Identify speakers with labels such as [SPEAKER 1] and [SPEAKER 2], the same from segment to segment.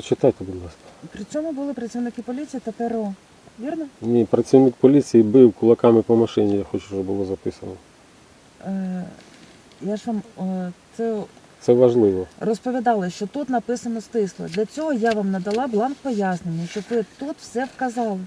[SPEAKER 1] Прочитайте, будь ласка.
[SPEAKER 2] При цьому були працівники поліції та ТРО. Вірно?
[SPEAKER 1] Ні, працівник поліції бив кулаками по машині, я хочу, щоб було записано.
[SPEAKER 2] Е, я ж вам е, це
[SPEAKER 1] Це важливо.
[SPEAKER 2] розповідала, що тут написано стисло. Для цього я вам надала бланк пояснення, щоб ви тут все вказали.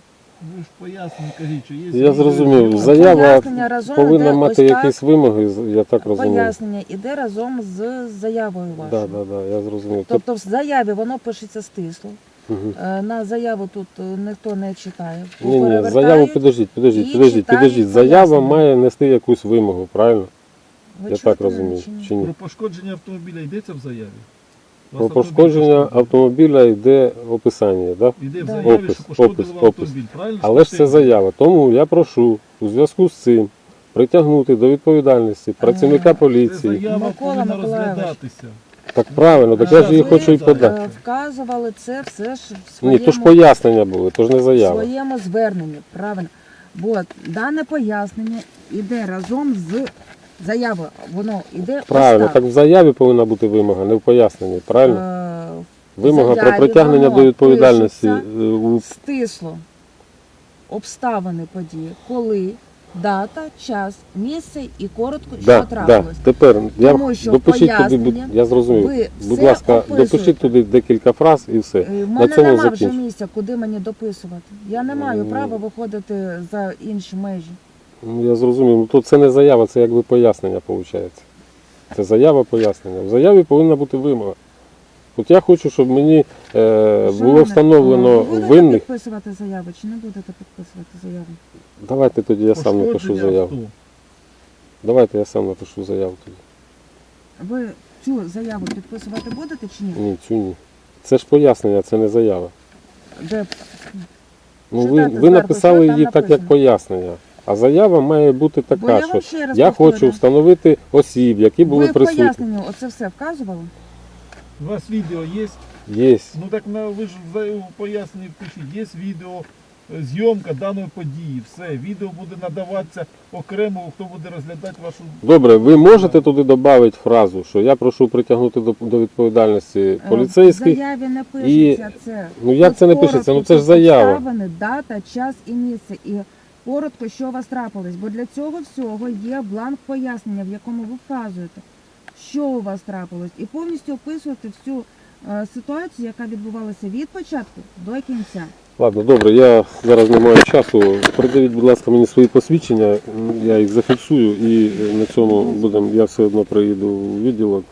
[SPEAKER 3] Ви ж пояснення кажіть, що є.
[SPEAKER 1] Я зрозумів.
[SPEAKER 2] Пояснення
[SPEAKER 1] Заява
[SPEAKER 2] разом
[SPEAKER 1] повинна
[SPEAKER 2] іде
[SPEAKER 1] мати
[SPEAKER 2] ось так.
[SPEAKER 1] якісь вимоги, я так розумію.
[SPEAKER 2] Пояснення іде разом з заявою вашою.
[SPEAKER 1] да, да, да, я зрозумів.
[SPEAKER 2] Тобто в заяві воно пишеться стисло.
[SPEAKER 1] Мгм.
[SPEAKER 2] Е, На заяву тут е, ніхто не читає.
[SPEAKER 1] Ні, ні, заяву підождіть, підождіть,
[SPEAKER 2] і
[SPEAKER 1] підождіть,
[SPEAKER 2] читають
[SPEAKER 1] підождіть. Заява
[SPEAKER 2] пояснення.
[SPEAKER 1] має нести якусь вимогу, правильно?
[SPEAKER 2] Ви
[SPEAKER 1] я
[SPEAKER 2] чуєте
[SPEAKER 1] так
[SPEAKER 2] мене
[SPEAKER 1] розумію.
[SPEAKER 2] чи ні?
[SPEAKER 1] Чи ні?
[SPEAKER 3] Про пошкодження автомобіля йдеться в заяві?
[SPEAKER 1] Про пошкодження автомобіля йде описання, да?
[SPEAKER 3] В
[SPEAKER 2] Да.
[SPEAKER 3] заяві,
[SPEAKER 1] Опис,
[SPEAKER 3] що пошкодили
[SPEAKER 1] опис,
[SPEAKER 3] вам
[SPEAKER 1] опис.
[SPEAKER 3] автомобіль, правильно?
[SPEAKER 1] Але ж це
[SPEAKER 3] Стаття.
[SPEAKER 1] заява. Тому я прошу у зв'язку з цим притягнути до відповідальності працівника
[SPEAKER 2] Е,
[SPEAKER 3] Це
[SPEAKER 1] поліції.
[SPEAKER 3] заява
[SPEAKER 2] Микола
[SPEAKER 3] повинна
[SPEAKER 2] Миколайович.
[SPEAKER 3] розглядатися.
[SPEAKER 1] Так правильно, так я ж її хочу і
[SPEAKER 2] е,
[SPEAKER 1] подати.
[SPEAKER 2] Вказували це все ж в
[SPEAKER 1] Ні,
[SPEAKER 2] своєму,
[SPEAKER 1] то ж пояснення були, то ж не заява.
[SPEAKER 2] своєму зверненні. Правильно. Бо дане пояснення йде разом з заявою. Воно йде
[SPEAKER 1] Правильно, так в заяві повинна бути вимога, не в поясненні. Правильно?
[SPEAKER 2] Е,
[SPEAKER 1] Вимога про
[SPEAKER 2] заяві
[SPEAKER 1] притягнення
[SPEAKER 2] воно
[SPEAKER 1] до відповідальності
[SPEAKER 2] пишеться
[SPEAKER 1] е, у
[SPEAKER 2] стисло обставини події, коли, дата, час, місце і коротко, що
[SPEAKER 1] Да, да.
[SPEAKER 2] трапилось.
[SPEAKER 1] Тепер я
[SPEAKER 2] Тому що
[SPEAKER 1] допишіть туди, будь-
[SPEAKER 2] пояснення
[SPEAKER 1] я зрозумів.
[SPEAKER 2] ви
[SPEAKER 1] Будь
[SPEAKER 2] все
[SPEAKER 1] ласка,
[SPEAKER 2] описуєте.
[SPEAKER 1] допишіть туди декілька фраз і все.
[SPEAKER 2] Е, В мене
[SPEAKER 1] цьому
[SPEAKER 2] нема вже місця, куди мені дописувати. Я не маю
[SPEAKER 1] Ну.
[SPEAKER 2] права виходити за інші межі.
[SPEAKER 1] Ну, я зрозумів. Ну то це не заява, це якби пояснення виходить. Це заява пояснення. В заяві повинна бути вимога. От я хочу, щоб мені е, було
[SPEAKER 2] Шановне,
[SPEAKER 1] встановлено
[SPEAKER 2] ви будете
[SPEAKER 1] винних.
[SPEAKER 2] підписувати заяву чи не будете підписувати заяву?
[SPEAKER 1] Давайте тоді я сам напишу
[SPEAKER 3] Пошкодження
[SPEAKER 1] заяву.
[SPEAKER 3] авто.
[SPEAKER 1] Давайте я сам напишу заяву тоді.
[SPEAKER 2] Ви цю заяву підписувати будете чи ні?
[SPEAKER 1] Ні, цю ні. Це ж пояснення, це не заява.
[SPEAKER 2] Де
[SPEAKER 1] Ну, ви, ви
[SPEAKER 2] зверху,
[SPEAKER 1] написали
[SPEAKER 2] що там
[SPEAKER 1] її так, як
[SPEAKER 2] написано.
[SPEAKER 1] пояснення. А заява має бути
[SPEAKER 2] Бо
[SPEAKER 1] така,
[SPEAKER 2] я вам
[SPEAKER 1] що
[SPEAKER 2] ще раз
[SPEAKER 1] я
[SPEAKER 2] повторю.
[SPEAKER 1] хочу встановити осіб, які були
[SPEAKER 2] ви в
[SPEAKER 1] присутні.
[SPEAKER 2] поясненню оце все вказували?
[SPEAKER 3] У вас відео є?
[SPEAKER 1] Є.
[SPEAKER 3] Ну так на ви ж заяву поясненні пишіть. Є відео, е, зйомка даної події. Все, відео буде надаватися окремо, хто буде розглядати вашу.
[SPEAKER 1] Добре, ви можете туди додати фразу, що я прошу притягнути до, до відповідальності
[SPEAKER 2] Е,
[SPEAKER 1] поліцейських.
[SPEAKER 2] В заяві не пишеться це.
[SPEAKER 1] Ну як це не
[SPEAKER 2] коротко,
[SPEAKER 1] пишеться? Ну це ж
[SPEAKER 2] тут
[SPEAKER 1] заява.
[SPEAKER 2] Обставини, дата, час і місце. І коротко, що у вас трапилось. Бо для цього всього є бланк пояснення, в якому ви вказуєте, що у вас трапилось. І повністю описуєте всю е, ситуацію, яка відбувалася від початку до кінця.
[SPEAKER 1] Ладно, добре, я зараз не маю часу. Придивіть, будь ласка, мені свої посвідчення, я їх зафіксую і е, на цьому будемо, я все одно приїду у відділок.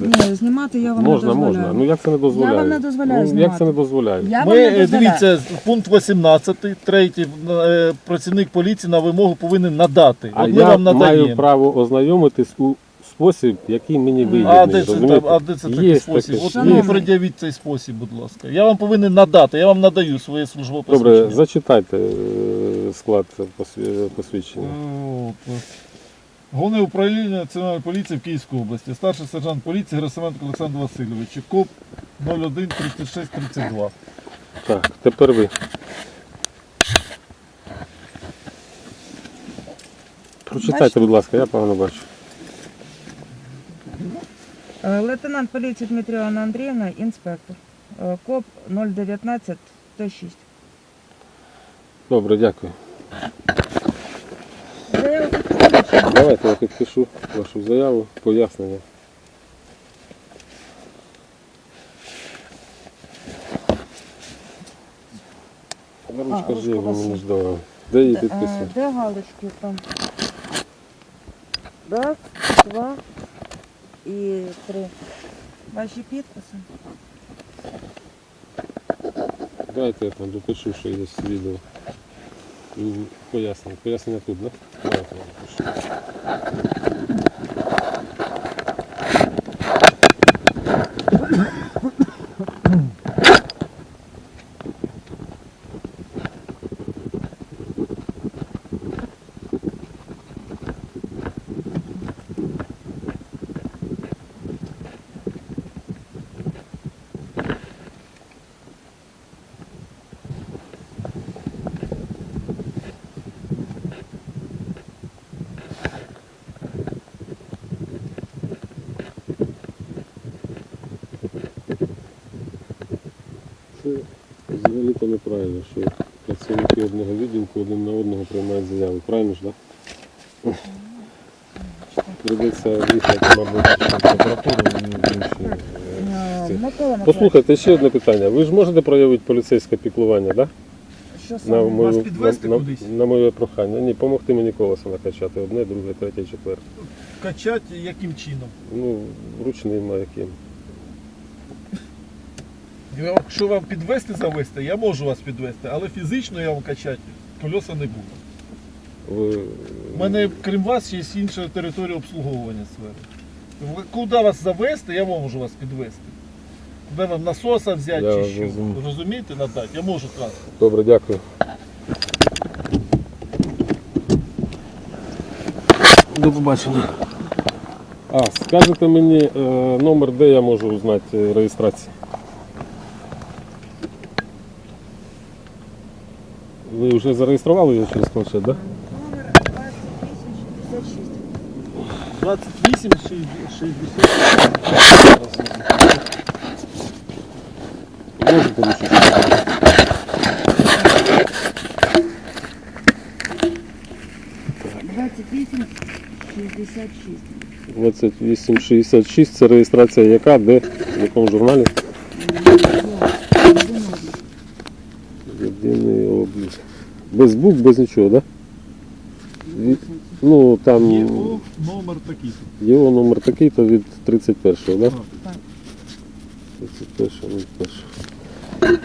[SPEAKER 2] Ні, знімати я вам
[SPEAKER 1] Можна,
[SPEAKER 2] не дозволяю.
[SPEAKER 1] можна. Ну як це не дозволяє?
[SPEAKER 2] Я вам не дозволяю
[SPEAKER 1] ну,
[SPEAKER 2] знімати.
[SPEAKER 1] Як це не дозволяє?
[SPEAKER 2] Я
[SPEAKER 3] Ми
[SPEAKER 2] не
[SPEAKER 3] е,
[SPEAKER 2] дозволяю.
[SPEAKER 3] дивіться, пункт 18, третій, е, працівник поліції на вимогу повинен надати.
[SPEAKER 1] А
[SPEAKER 3] От ми
[SPEAKER 1] я
[SPEAKER 3] вам
[SPEAKER 1] маю
[SPEAKER 3] надаємо.
[SPEAKER 1] право ознайомитись у спосіб, який мені вигідний.
[SPEAKER 3] А де це,
[SPEAKER 1] розумієте?
[SPEAKER 3] а де це такий
[SPEAKER 1] Є
[SPEAKER 3] спосіб?
[SPEAKER 1] таке.
[SPEAKER 3] От
[SPEAKER 2] Шановний.
[SPEAKER 3] мені пред'явіть цей спосіб, будь ласка. Я вам повинен надати, я вам надаю своє службове
[SPEAKER 1] Добре,
[SPEAKER 3] посвідчення.
[SPEAKER 1] зачитайте е, склад посві- посвідчення.
[SPEAKER 3] От. Головне управління Національної поліції в Київській області. Старший сержант поліції Герасименко Олександр Васильович. КОП 01 36 32.
[SPEAKER 1] Так, тепер ви. Прочитайте, будь ласка, я погано бачу.
[SPEAKER 2] Е, Лейтенант поліції Дмитріана Андріївна, інспектор. Е, КОП 019 Т6.
[SPEAKER 1] Добре, дякую.
[SPEAKER 2] Заяву підписали чи ні?
[SPEAKER 1] Давайте я підпишу вашу заяву, пояснення. А ручка ж є, ви мені ж давали. Де її
[SPEAKER 2] Е,
[SPEAKER 1] підписати?
[SPEAKER 2] Де галочки там? Раз, два і три. Ваші підписи.
[SPEAKER 1] Давайте я там допишу, що є відео. Пояснення. Пояснення тут, так? Да? Я допишу. неправильно, що працівники одного відділку один на одного приймають заяви. Правильно ж, так? Прийдеться їхати, мабуть, прокуратуру і інші.
[SPEAKER 2] Миколаївич,
[SPEAKER 1] Послухайте, ще одне питання. Ви ж можете проявити поліцейське піклування, так?
[SPEAKER 2] що
[SPEAKER 1] На,
[SPEAKER 2] саме?
[SPEAKER 1] мою,
[SPEAKER 3] підвезти
[SPEAKER 1] на,
[SPEAKER 3] кудись?
[SPEAKER 1] на, на моє прохання. Ні, помогти мені колесо накачати. Одне, друге, третє, четверте.
[SPEAKER 3] Качати яким чином?
[SPEAKER 1] Ну, ручним а яким.
[SPEAKER 3] Якщо вам підвести завести, я можу вас підвести, але фізично я вам качати колеса не буду.
[SPEAKER 1] Ви...
[SPEAKER 3] У мене, крім вас, є інша територія обслуговування сфери. Куди вас завести, я можу вас підвести. Куди вам насоса взяти
[SPEAKER 1] Я
[SPEAKER 3] чи що?
[SPEAKER 1] розумію.
[SPEAKER 3] Розумієте, надати? Я можу транспорт.
[SPEAKER 1] Добре, дякую. До побачення. А, скажете мені е, номер, де я можу узнати е, реєстрацію? Ви вже зареєстрували його через планшет, так? Да?
[SPEAKER 2] Номер 2866.
[SPEAKER 3] 28 60.
[SPEAKER 1] Можете лише?
[SPEAKER 2] Двадцять вісім шістдесят шість.
[SPEAKER 1] 2866 це реєстрація яка, де, в якому журналі? Без букв, без нічого, так? Да? Ну, там
[SPEAKER 3] Його номер такий.
[SPEAKER 1] то його номер такий, то від 31-го, да?
[SPEAKER 2] Так.
[SPEAKER 1] 31-го, ну, першого.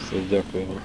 [SPEAKER 1] Все, дякую вам.